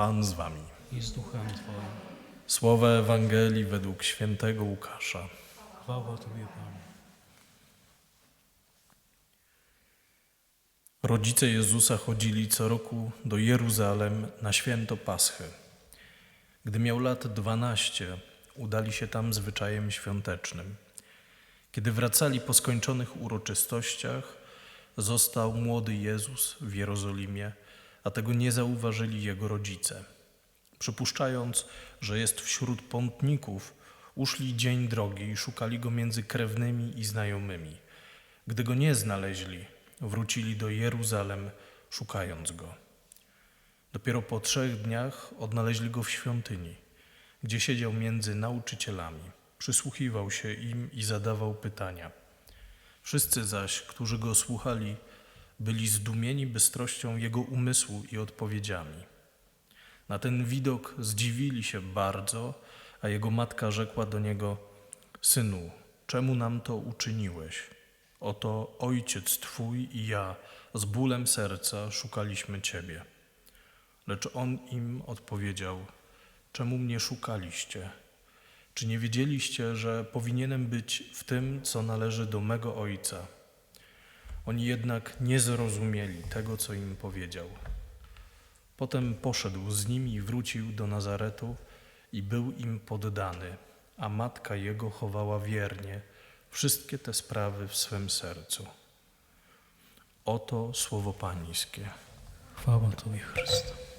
Pan z wami. i z duchem Twoim. Słowa Ewangelii według świętego Łukasza. Chwała Tobie, Panie. Rodzice Jezusa chodzili co roku do Jeruzalem na święto Paschy. Gdy miał lat dwanaście, udali się tam zwyczajem świątecznym. Kiedy wracali po skończonych uroczystościach, został młody Jezus w Jerozolimie, a tego nie zauważyli jego rodzice. Przypuszczając, że jest wśród pątników, uszli dzień drogi i szukali go między krewnymi i znajomymi. Gdy go nie znaleźli, wrócili do Jeruzalem, szukając go. Dopiero po trzech dniach odnaleźli go w świątyni, gdzie siedział między nauczycielami. Przysłuchiwał się im i zadawał pytania. Wszyscy zaś, którzy go słuchali, byli zdumieni bystrością jego umysłu i odpowiedziami. Na ten widok zdziwili się bardzo, a jego matka rzekła do niego: Synu, czemu nam to uczyniłeś? Oto ojciec twój i ja z bólem serca szukaliśmy ciebie. Lecz on im odpowiedział: Czemu mnie szukaliście? Czy nie wiedzieliście, że powinienem być w tym, co należy do mego ojca? Oni jednak nie zrozumieli tego, co im powiedział. Potem poszedł z nimi i wrócił do Nazaretu i był im poddany, a matka jego chowała wiernie wszystkie te sprawy w swym sercu. Oto słowo Pańskie. Chwała Tobie, Chryste.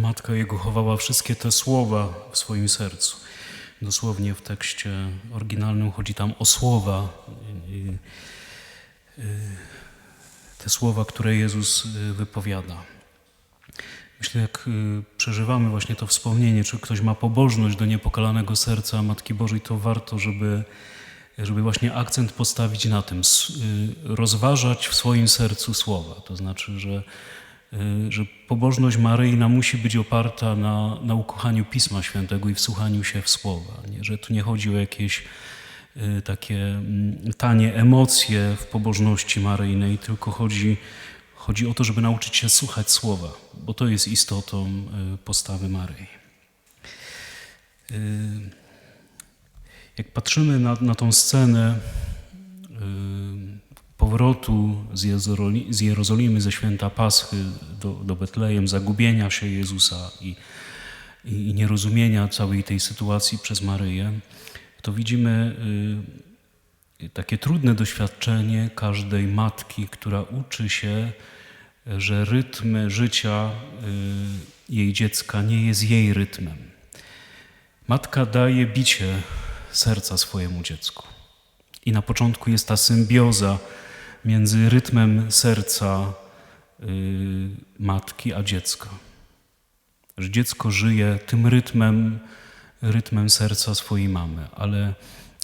Matka jego chowała wszystkie te słowa w swoim sercu. Dosłownie w tekście oryginalnym chodzi tam o słowa. y, Te słowa, które Jezus y, wypowiada. Myślę, jak y, przeżywamy właśnie to wspomnienie, czy ktoś ma pobożność do niepokalanego serca Matki Bożej, to warto, żeby, żeby właśnie akcent postawić na tym, rozważać w swoim sercu słowa. To znaczy, że, że pobożność Maryjna musi być oparta na, na ukochaniu Pisma Świętego i wsłuchaniu się w słowa. Nie? Że tu nie chodzi o jakieś y, takie mm, tanie emocje w pobożności Maryjnej, tylko chodzi, chodzi o to, żeby nauczyć się słuchać słowa, bo to jest istotą y, postawy Maryi. Y, Jak patrzymy na, na tą scenę y, powrotu z, Jezoroli, z Jerozolimy, ze święta Paschy do, do Betlejem, zagubienia się Jezusa i, i, i nierozumienia całej tej sytuacji przez Maryję, to widzimy y, takie trudne doświadczenie każdej matki, która uczy się, że rytm życia y, jej dziecka nie jest jej rytmem. Matka daje bicie serca swojemu dziecku. I na początku jest ta symbioza między rytmem serca y, matki a dziecka. Że dziecko żyje tym rytmem, rytmem serca swojej mamy, ale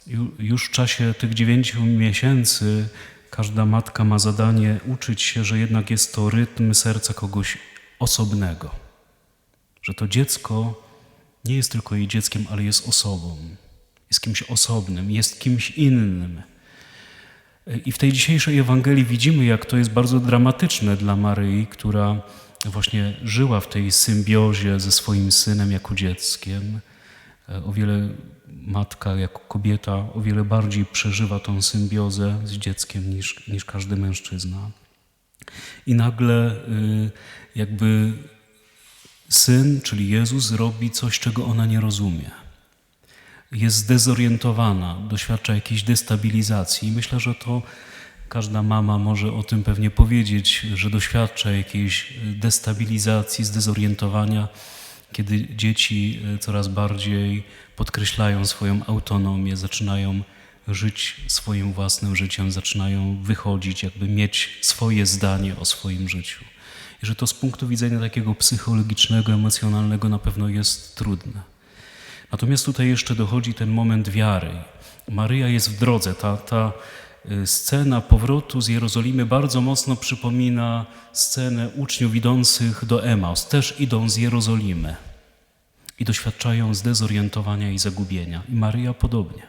ju, już w czasie tych dziewięciu miesięcy każda matka ma zadanie uczyć się, że jednak jest to rytm serca kogoś osobnego. Że to dziecko nie jest tylko jej dzieckiem, ale jest osobą. Jest kimś osobnym, jest kimś innym. I w tej dzisiejszej Ewangelii widzimy, jak to jest bardzo dramatyczne dla Maryi, która właśnie żyła w tej symbiozie ze swoim synem jako dzieckiem. O wiele matka jako kobieta o wiele bardziej przeżywa tą symbiozę z dzieckiem niż, niż każdy mężczyzna. I nagle y, jakby syn, czyli Jezus, robi coś, czego ona nie rozumie. Jest zdezorientowana, doświadcza jakiejś destabilizacji. I myślę, że to każda mama może o tym pewnie powiedzieć, że doświadcza jakiejś destabilizacji, zdezorientowania, kiedy dzieci e, coraz bardziej podkreślają swoją autonomię, zaczynają żyć swoim własnym życiem, zaczynają wychodzić, jakby mieć swoje zdanie o swoim życiu. I że to z punktu widzenia takiego psychologicznego, emocjonalnego na pewno jest trudne. Natomiast tutaj jeszcze dochodzi ten moment wiary. Maryja jest w drodze. Ta, ta y, scena powrotu z Jerozolimy bardzo mocno przypomina scenę uczniów idących do Emaus. Też idą z Jerozolimy i doświadczają zdezorientowania i zagubienia. I Maryja podobnie.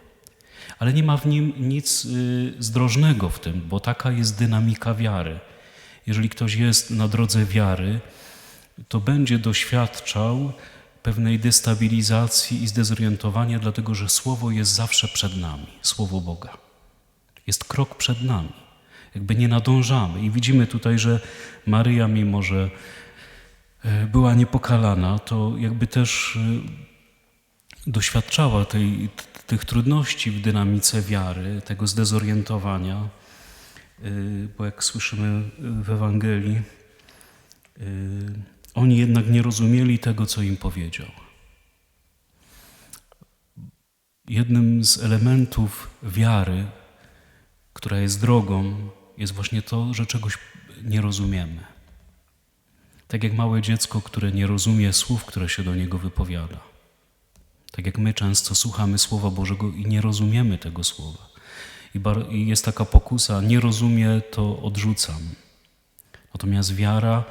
Ale nie ma w nim nic y, zdrożnego w tym, bo taka jest dynamika wiary. Jeżeli ktoś jest na drodze wiary, to będzie doświadczał pewnej destabilizacji i zdezorientowania, dlatego że Słowo jest zawsze przed nami, Słowo Boga. Jest krok przed nami. Jakby nie nadążamy. I widzimy tutaj, że Maryja, mimo że e, była niepokalana, to jakby też e, doświadczała tej, tych trudności w dynamice wiary, tego zdezorientowania, e, bo jak słyszymy w Ewangelii, oni jednak nie rozumieli tego, co im powiedział. Jednym z elementów wiary, która jest drogą, jest właśnie to, że czegoś nie rozumiemy. Tak jak małe dziecko, które nie rozumie słów, które się do niego wypowiada. Tak jak my często słuchamy Słowa Bożego i nie rozumiemy tego Słowa. I, jest taka pokusa, nie rozumie, to odrzucam. Natomiast wiara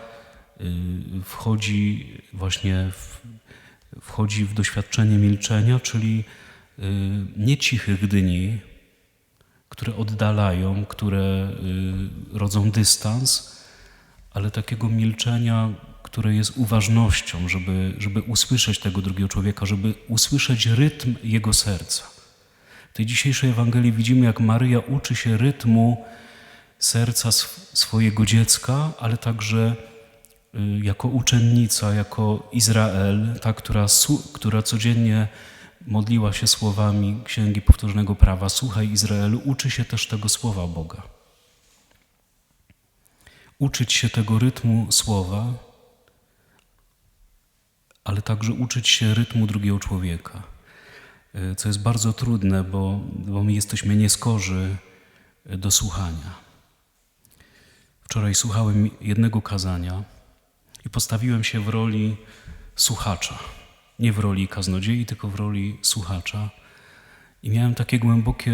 wchodzi właśnie w, wchodzi w doświadczenie milczenia, czyli y, nie cichych dni, które oddalają, które y, rodzą dystans, ale takiego milczenia, które jest uważnością, żeby, żeby usłyszeć tego drugiego człowieka, żeby usłyszeć rytm jego serca. W tej dzisiejszej Ewangelii widzimy, jak Maryja uczy się rytmu serca sw- swojego dziecka, ale także y, jako uczennica, jako Izrael, ta, która, która codziennie modliła się słowami Księgi Powtórzonego Prawa. Słuchaj Izraelu, uczy się też tego słowa Boga. Uczyć się tego rytmu słowa, ale także uczyć się rytmu drugiego człowieka, y, co jest bardzo trudne, bo, bo my jesteśmy nieskorzy y, do słuchania. Wczoraj słuchałem jednego kazania i postawiłem się w roli słuchacza. Nie w roli kaznodziei, tylko w roli słuchacza. I miałem takie głębokie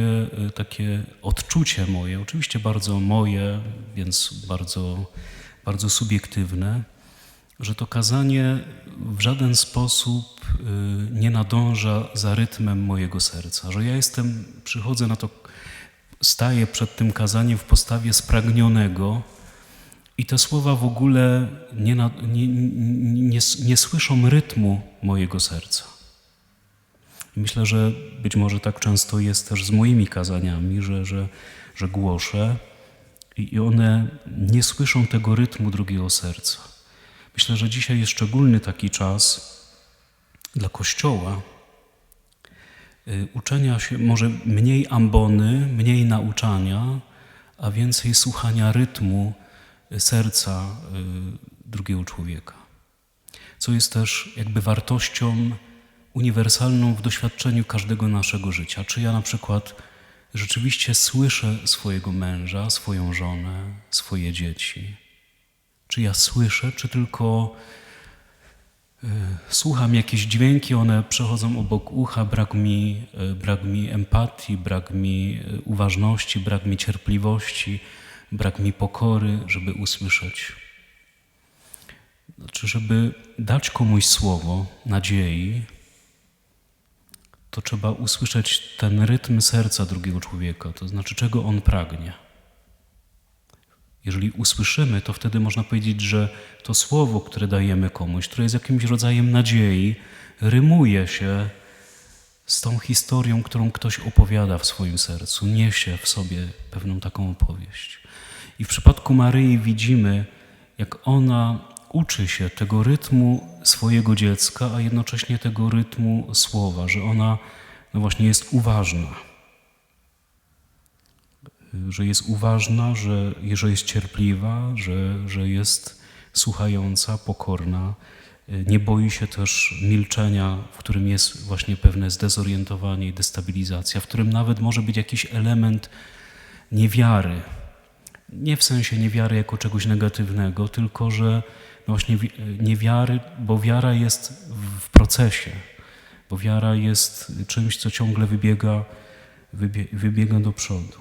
y, takie odczucie moje, oczywiście bardzo moje, więc bardzo, bardzo subiektywne, że to kazanie w żaden sposób y, nie nadąża za rytmem mojego serca, że ja jestem, przychodzę na to, staję przed tym kazaniem w postawie spragnionego i te słowa w ogóle nie, nie, nie, nie, słyszą rytmu mojego serca. Myślę, że być może tak często jest też z moimi kazaniami, że, że, że głoszę i one nie słyszą tego rytmu drugiego serca. Myślę, że dzisiaj jest szczególny taki czas dla Kościoła y, uczenia się, może mniej ambony, mniej nauczania, a więcej słuchania rytmu serca y, drugiego człowieka. Co jest też jakby wartością uniwersalną w doświadczeniu każdego naszego życia. Czy ja na przykład rzeczywiście słyszę swojego męża, swoją żonę, swoje dzieci? Czy ja słyszę, czy tylko y, słucham jakieś dźwięki, one przechodzą obok ucha, brak mi, y, brak mi empatii, brak mi uważności, brak mi cierpliwości, brak mi pokory, żeby usłyszeć. Znaczy, żeby dać komuś słowo nadziei, to trzeba usłyszeć ten rytm serca drugiego człowieka, to znaczy czego on pragnie. Jeżeli usłyszymy, to wtedy można powiedzieć, że to słowo, które dajemy komuś, które jest jakimś rodzajem nadziei, rymuje się z tą historią, którą ktoś opowiada w swoim sercu, niesie w sobie pewną taką opowieść. I w przypadku Maryi widzimy, jak ona uczy się tego rytmu swojego dziecka, a jednocześnie tego rytmu słowa, że ona no właśnie jest uważna że jest uważna, że, że jest cierpliwa, że, że jest słuchająca, pokorna. Nie boi się też milczenia, w którym jest właśnie pewne zdezorientowanie i destabilizacja, w którym nawet może być jakiś element niewiary. Nie w sensie niewiary jako czegoś negatywnego, tylko że no właśnie wi- niewiary, bo wiara jest w procesie, bo wiara jest czymś, co ciągle wybiega, wybie, wybiega do przodu.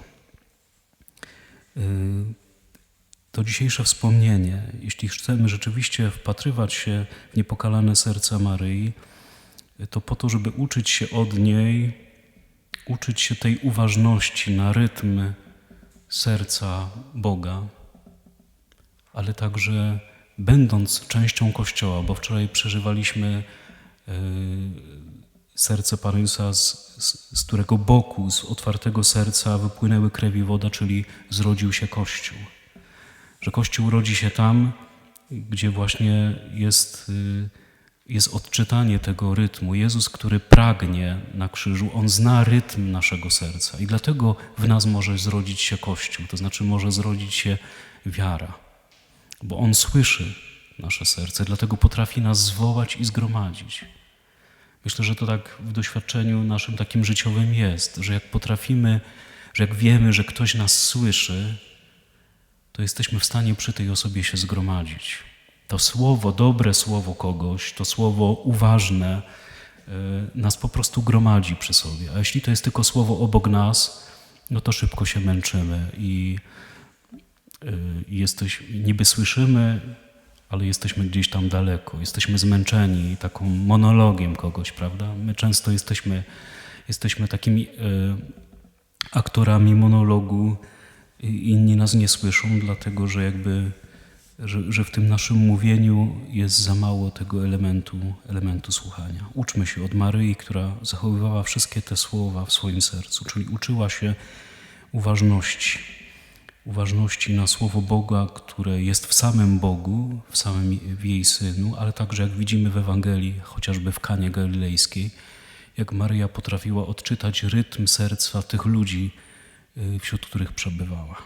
To dzisiejsze wspomnienie, jeśli chcemy rzeczywiście wpatrywać się w niepokalane serce Maryi, to po to, żeby uczyć się od niej uczyć się tej uważności na rytm serca Boga, ale także będąc częścią Kościoła, bo wczoraj przeżywaliśmy e, serce Parysa, z, z, z którego boku, z otwartego serca wypłynęły krew i woda, czyli zrodził się Kościół. Że Kościół rodzi się tam, gdzie właśnie jest, y, jest odczytanie tego rytmu. Jezus, który pragnie na krzyżu, On zna rytm naszego serca i dlatego w nas może zrodzić się Kościół, to znaczy może zrodzić się wiara, bo On słyszy nasze serce, dlatego potrafi nas zwołać i zgromadzić. Myślę, że to tak w doświadczeniu naszym takim życiowym jest, że jak potrafimy, że jak wiemy, że ktoś nas słyszy, to jesteśmy w stanie przy tej osobie się zgromadzić. To słowo, dobre słowo kogoś, to słowo uważne y, nas po prostu gromadzi przy sobie. A jeśli to jest tylko słowo obok nas, no to szybko się męczymy i y, jesteś, niby słyszymy, ale jesteśmy gdzieś tam daleko. Jesteśmy zmęczeni taką monologiem kogoś, prawda? My często jesteśmy, jesteśmy takimi y, aktorami monologu, inni nas nie słyszą, dlatego że jakby, że, że w tym naszym mówieniu jest za mało tego elementu, elementu słuchania. Uczmy się od Maryi, która zachowywała wszystkie te słowa w swoim sercu, czyli uczyła się uważności. Uważności na słowo Boga, które jest w samym Bogu, w samym w jej Synu, ale także jak widzimy w Ewangelii, chociażby w Kanie Galilejskiej, jak Maryja potrafiła odczytać rytm serca tych ludzi, wśród których przebywała.